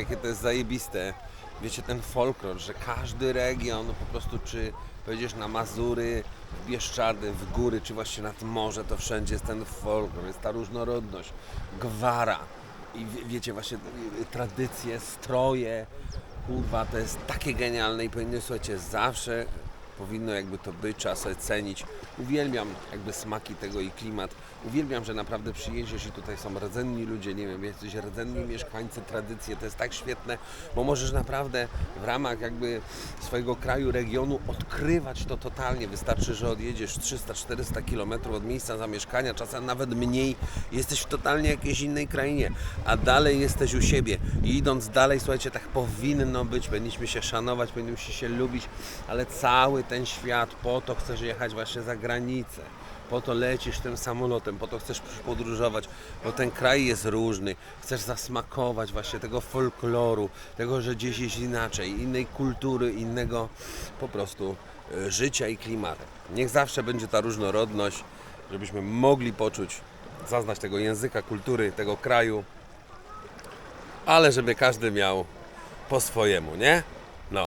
Jakie to jest zajebiste. Wiecie, ten folklor, że każdy region po prostu, czy pojedziesz na Mazury, w Bieszczady, w góry, czy właśnie nad morze, to wszędzie jest ten folklor, jest ta różnorodność, gwara. I wie- wiecie, właśnie tradycje, stroje, kurwa, to jest takie genialne i powinno, słuchajcie, zawsze powinno jakby to być, trzeba sobie cenić. Uwielbiam jakby smaki tego i klimat. Uwielbiam, że naprawdę przyjedziesz i tutaj są rdzenni ludzie, nie wiem, jacyś rdzenni mieszkańcy, tradycje. To jest tak świetne, bo możesz naprawdę w ramach jakby swojego kraju, regionu odkrywać to totalnie. Wystarczy, że odjedziesz 300-400 km od miejsca zamieszkania, czasem nawet mniej. Jesteś w totalnie jakiejś innej krainie, a dalej jesteś u siebie. I idąc dalej, słuchajcie, tak powinno być. Powinniśmy się szanować, powinniśmy się lubić, ale cały ten świat, po to chcesz jechać właśnie za granicę. Po to lecisz tym samolotem, po to chcesz podróżować, bo ten kraj jest różny. Chcesz zasmakować właśnie tego folkloru, tego, że gdzieś jest inaczej, innej kultury, innego po prostu e, życia i klimatu. Niech zawsze będzie ta różnorodność, żebyśmy mogli poczuć, zaznać tego języka, kultury, tego kraju, ale żeby każdy miał po swojemu, nie?